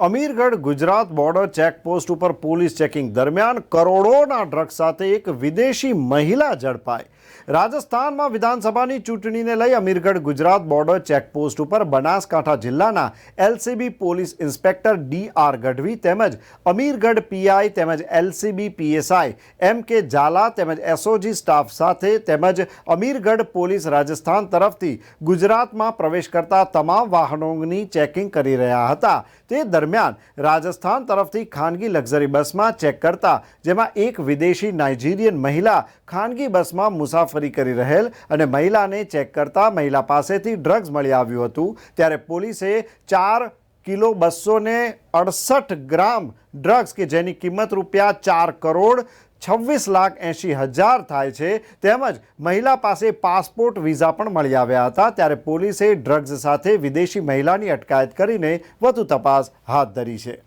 Amirgadh Gujarat border checkpost police police checking દરમિયાન કરોડોના drugs સાથે એક વિદેશી મહિલા ઝડપાઈ. રાજસ્થાનમાં વિધાનસભાની ચૂંટણીને લઈ અમીરગઢ ગુજરાત બોર્ડર ચેકપોસ્ટ ઉપર બનાસકાંઠા જિલ્લાના LCB police inspector D R Gadhvi તેમજ અમીરગઢ પીઆઈ તેમજ LCB PSI M K Jhala તેમજ એસઓજી સ્ટાફ સાથે તેમજ અમીરગઢ પોલીસ રાજસ્થાન તરફથી ગુજરાતમાં પ્રવેશ કરતા તમામ વાહનોની ચેકિંગ કરી રહ્યા હતા. તે દરમિયાન રાજસ્થાન તરફથી ખાનગી લક્ઝરી બસમાં ચેક કરતા જેમાં એક વિદેશી નાઇજીરિયન મહિલા ખાનગી બસમાં મુસાફરી કરી રહેલ અને મહિલાને ચેક કરતા મહિલા પાસેથી ડ્રગ્સ મળી આવ્યું હતું. ત્યારે પોલીસે ચાર કિલો બસો અડસઠ ગ્રામ ડ્રગ્સ કે જેની કિંમત રૂપિયા ચાર કરોડ છવ્વીસ લાખ એંશી હજાર થાય છે. તેમજ મહિલા પાસે પાસપોર્ટ વિઝા પણ મળી આવ્યા હતા. ત્યારે પોલીસે ડ્રગ્સ સાથે વિદેશી મહિલાની અટકાયત કરીને વધુ તપાસ હાથ ધરી છે.